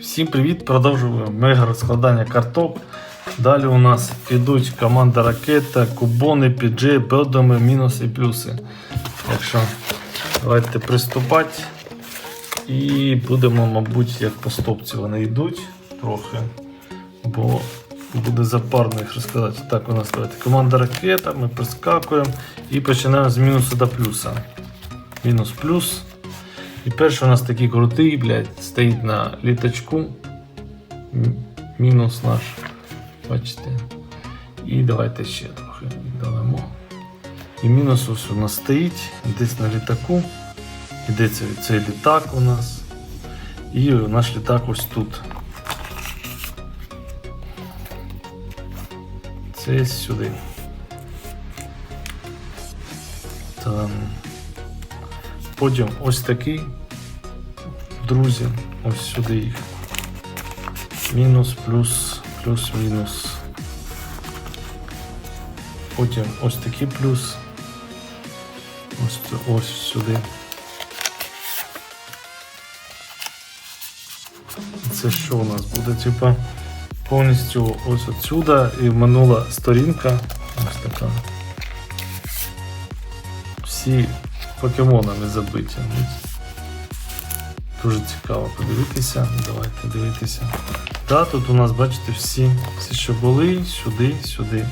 Всім привіт! Продовжуємо мега розкладання карток. Далі у нас ідуть команда ракета, кубони, піджи, белдами, мінуси і плюси. Так що давайте приступати. І будемо, мабуть, як по стопці вони йдуть трохи. Бо буде запарно їх розкладати. Так, у нас давайте команда ракета, ми прискакуємо і починаємо з мінусу до плюса. Мінус плюс. І перший у нас такий крутий, блядь, стоїть на літачку. Мінус наш. Бачите. І давайте ще трохи віддалимо. І мінус ось у нас стоїть десь на літаку. Ідеться цей літак у нас. І наш літак ось тут. Це сюди. Там. Потім ось такий. Друзі, ось сюди їх. Мінус, плюс, плюс, мінус. Потім ось такий плюс. Ось, ось сюди. Це що у нас буде? Типа повністю ось отсюда і минула сторінка. Ось така. Всі покемонами забиті. Дуже цікаво подивитися. Давайте дивитися. Та тут у нас, бачите, всі, всі, що були, сюди, сюди.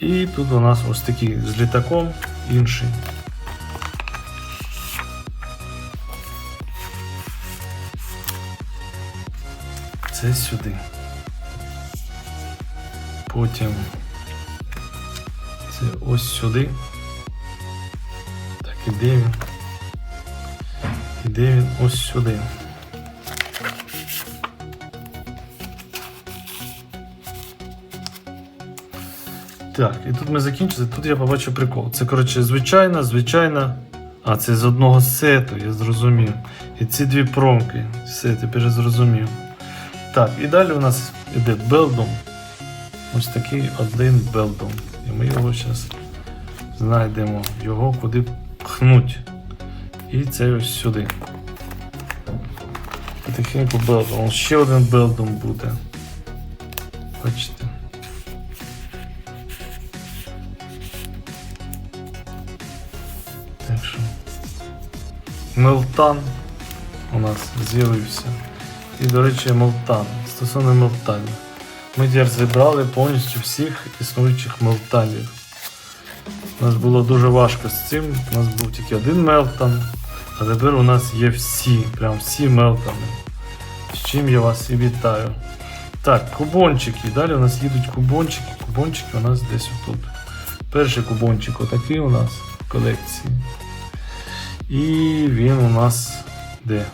І тут у нас ось такий з літаком інший. Це сюди. Потім це ось сюди. Так, іде він. Іде він ось сюди. Так, і тут ми закінчили. Тут я побачив прикол. Це, коротше, звичайна, звичайна. А, це з одного сету, я зрозумів. І ці дві промки. Все, тепер я зрозумів. Так, і далі у нас іде белдом. Ось такий один белдом. І ми його зараз знайдемо. Його куди пхнуть. І це ось сюди. Потихеньку белдом. Ще один белдом буде. Бачите. Мелтан у нас з'явився. І, до речі, мелтан. Стосовно мелтанів. Ми зібрали повністю всіх існуючих мелтанів. У нас було дуже важко з цим. У нас був тільки один мелтан, а тепер у нас є всі, прям всі мелтани. З чим я вас і вітаю. Так, кубончики. Далі у нас їдуть кубончики. Кубончики у нас десь отут. Перший кубончик отакий у нас в колекції. І він у нас де?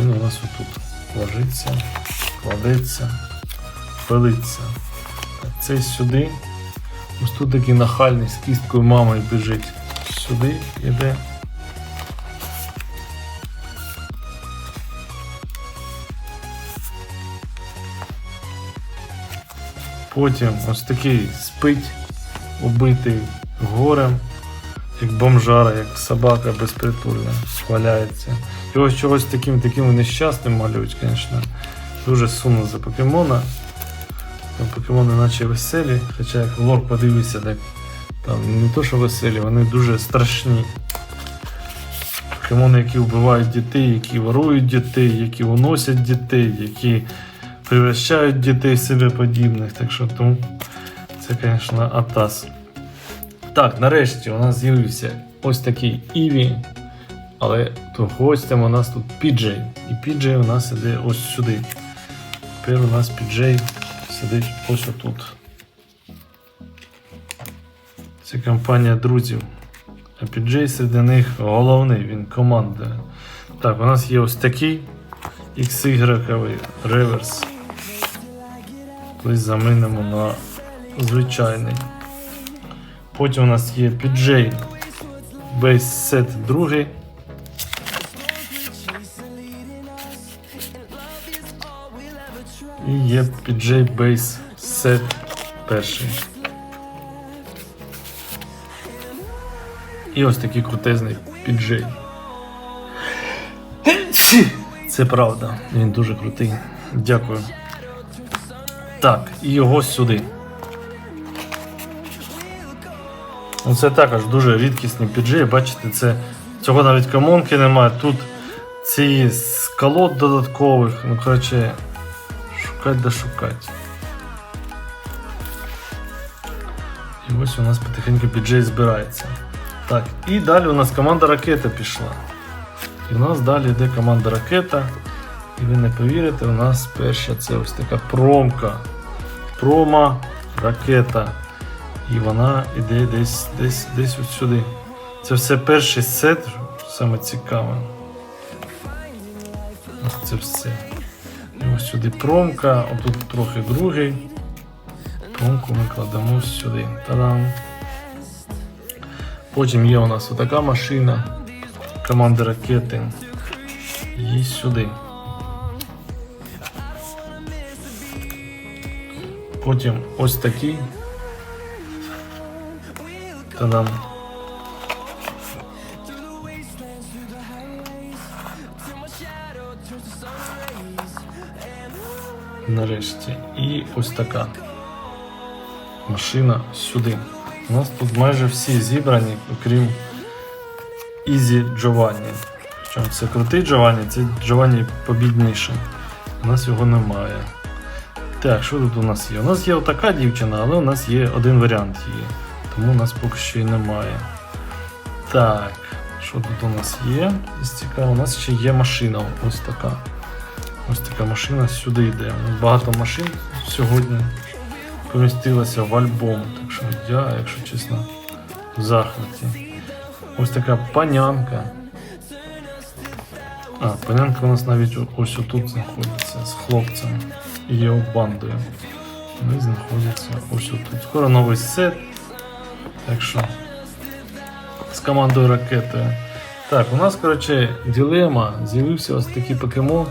Він у нас отут. Ложиться, кладеться, пилиться. Цей сюди. Ось тут такий нахальний з кісткою мамою біжить. Сюди йде. Потім ось такий спить, убитий горем, як бомжара, як собака безпритульна, валяється. Його чогось таким таким нещасним малюють, звісно. Дуже сумно за покемона. Там покемони наче веселі, хоча як в лор подивився, так там не то, що веселі, вони дуже страшні. Покемони, які вбивають дітей, які ворують дітей, які уносять дітей, які превращають дітей в себе подібних. Так що тому це, звісно, атас. Так, нарешті у нас з'явився ось такий Іві. Але то гостям у нас тут Піджей. І Піджей у нас іде ось сюди. Тепер у нас Піджей сидить ось отут. Це компанія друзів. А Піджей серед них головний, він командує. Так, у нас є ось такий XY реверс. Колись замінимо на звичайний. Потім у нас є PJ Base Set другий. І є PJ Base Set перший. І ось такий крутезний PJ. Це правда, він дуже крутий. Дякую. Так, і його сюди. Ну, Це також дуже рідкісні піджи. Бачите, це цього навіть комонки немає. Тут ці з колод додаткових. Ну, коротше, шукать да шукать. І ось у нас потихеньку піджей збирається. Так, і далі у нас команда ракета пішла. І у нас далі йде команда ракета. І ви не повірите, у нас перша це ось така промка. Прома ракета. І вона йде десь, десь, десь от сюди. Це все перший сет, саме цікаве. Ось це все. І ось сюди промка, отут трохи другий. Промку ми кладемо сюди. Та-дам. Потім є у нас отака машина команди ракети. Її сюди. Потім ось такий. Та-дам. Нарешті. І ось така машина сюди. У нас тут майже всі зібрані, окрім Ізі Джованні. Причому це крутий Джованні, це Джованні побідніше. У нас його немає. Так, що тут у нас є? У нас є отака дівчина, але у нас є один варіант її. Тому у нас поки що і немає. Так, що тут у нас є? Цікаво, у нас ще є машина. Ось така. Ось така машина сюди йде. Багато машин сьогодні помістилося в альбом. Так що я, якщо чесно, в захваті. Ось така панянка. А, панянка у нас навіть ось отут знаходиться з хлопцем його бандою. Вони знаходяться ось отут. Скоро новий сет. Так що з командою ракетою. Так, у нас, коротше, дилема. З'явився ось такий покемон.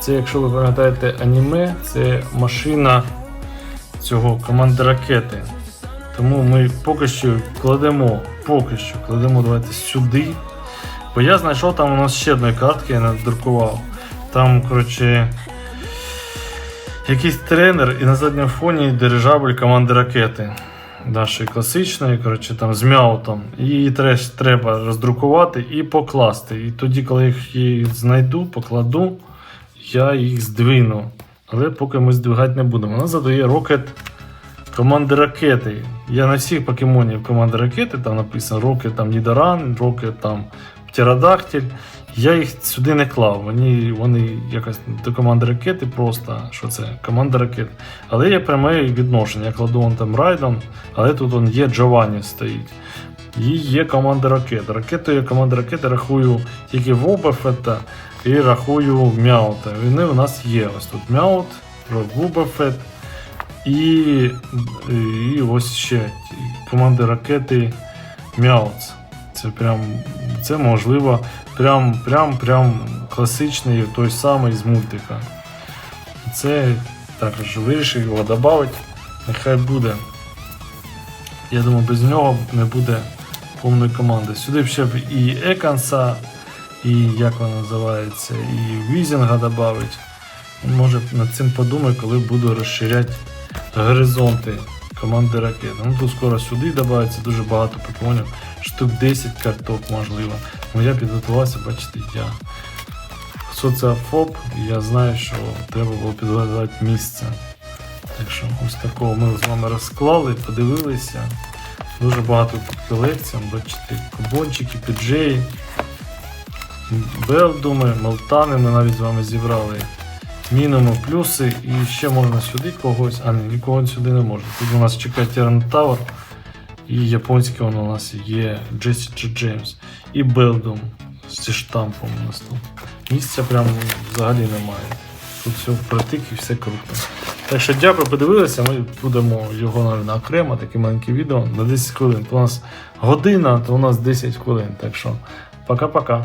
Це, якщо ви пам'ятаєте аніме, це машина цього команди ракети. Тому ми поки що кладемо, поки що кладемо давайте сюди. Бо я знайшов там у нас ще одної картки, я надрукував. Там, коротше, якийсь тренер і на задньому фоні дирижабль команди ракети. Нашої класичної, коротше, там з мяутом. Її теж треба роздрукувати і покласти. І тоді, коли їх її знайду, покладу, я їх здвину. Але поки ми здвигати не будемо. Вона задає рокет команди ракети. Я на всіх покемонів команди ракети там написано Рокет там Нідоран, Рокет там Птеродактиль. Я їх сюди не клав. Вони, вони якось до команди ракети просто, що це команда ракет. Але я пряме відношення. Я кладу вон там райдом, але тут он є Джованні стоїть. І є команда ракет. Ракетою команда ракети рахую тільки Вобафета і рахую Мяута. Вони у нас є. Ось тут Мяут, Вобафет і, і ось ще команди ракети Мяуц. Це прям це можливо прям прям прям класичний той самий з мультика. Це також вирішив його додати. Нехай буде. Я думаю, без нього не буде повної команди. Сюди б ще б і Еканса, і як вона називається, і Візінга додати. Може над цим подумаю, коли буду розширяти горизонти команди ракет. Ну тут скоро сюди додається дуже багато покемонів, штук 10 карток можливо. Ну я підготувався, бачите, я соціофоб, і я знаю, що треба було підготувати місце. Так що ось такого ми з вами розклали, подивилися. Дуже багато колекцій, бачите, кубончики, піджеї, белдуми, мелтани ми навіть з вами зібрали. Мінимо плюси і ще можна сюди когось, а ні, нікого сюди не можна. Тут у нас чекає Тірантавр і японський он у нас є Джесіджа Джеймс і Белдум зі штампом у нас тут. Місця прям взагалі немає. Тут все впритик і все круто. Так що дякую, подивилися. Ми будемо його наверное, окремо, таке маленьке відео на 10 хвилин. То у нас година, то у нас 10 хвилин. Так що пока-пока.